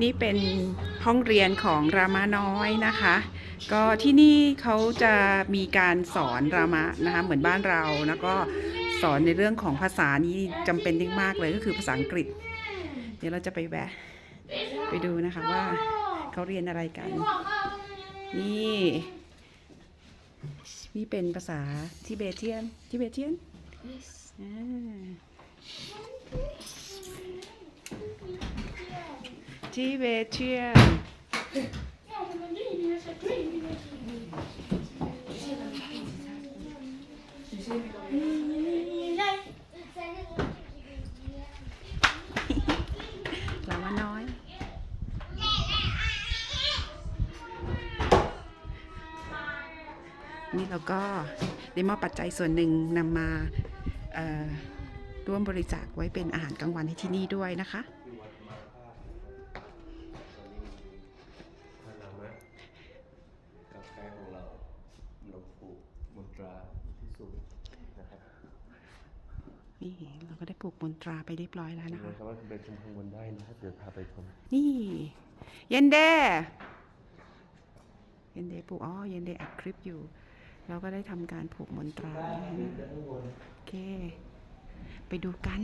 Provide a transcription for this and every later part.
นี่เป็นห้องเรียนของรามาน้อยนะคะ ก็ที่นี่เขาจะมีการสอนรามะนะคะเหมือนบ้านเรา แล้วก็สอนในเรื่องของภาษานี้จำเป็นมากๆเลยก็คือภาษาอังกฤษ เดี๋ยวเราจะไปแวะไปดูนะคะว่าเขาเรียนอะไรกัน นี่นี่เป็นภาษาทิเบเทียนทิเบเทียนอ่า ทิเบเทียนลาวาน้อยนี่เราก็ได้มอบปัจจัยส่วนหนึ่งนำมาร่วมบริจาคไว้เป็นอาหารกลางวันให้ที่นี่ด้วยนะคะ สูงนะครับนี่เราก็ได้ปลูกมนตราไปเรียบร้อยแล้วถึนะงคะแม้ว่าจะเป็นชมพูวันได้นะครับเดี๋ยวพาไปชมนี่ เย็นเดเย็นเดปลูกอ๋อเย็นเดอัดคลิปอยู่ เราก็ได้ทำการผูกมนตราโอเค ไปดูกัน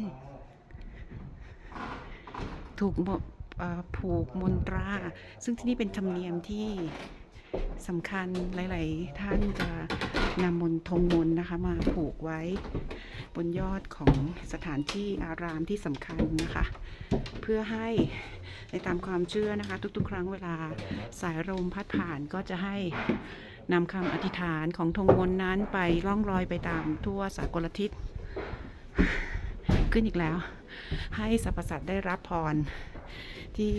ถูกหมดเอ่อผูกมนตรา ซึ่งที่นี่เป็นธรรมเนียมที่ สำคัญหลาย ๆ ท่านจะนำมนทงมนนะคะมาผูกไว้บนยอดของสถานที่อารามที่สำคัญนะคะ เพื่อให้ในตามความเชื่อนะคะ ทุก ๆ ครั้งเวลาสายลมพัดผ่านก็จะให้นำคำอธิษฐานของธงมน์นั้นไปล่องลอยไปตามทั่วสากลทิศ ขึ้นอีกแล้ว ให้สรรพสัตว์ได้รับพรที่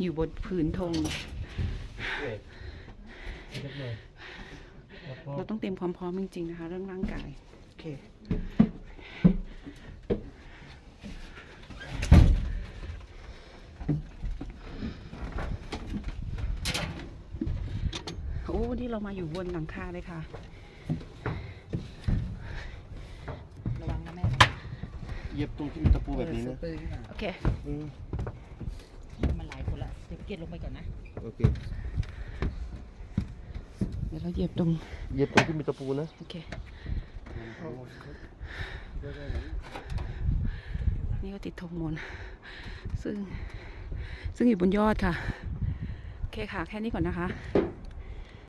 อยู่บนผืนธง เราต้องเตรียมความพร้อมจริงๆนะคะ เรื่องร่างกายโอเคโอ้นี่เรามาอยู่บนหลังคาเลยค่ะ ระวังนะแม่เย็บตรงที่มีตะปูแบบนี้นะปืนก่อนโอเคอืมมันหลายคนละเดี๋ยวเก็บลงไปก่อนนะ โอเค เดี๋ยวเราเหยียบตรงเย็บตรงที่มีตะปูนะโอเคนี่ก็ติดธงมนต์ซึ่งซึ่งอยู่บนยอดค่ะ โอเคค่ะ แค่นี้ก่อนนะคะ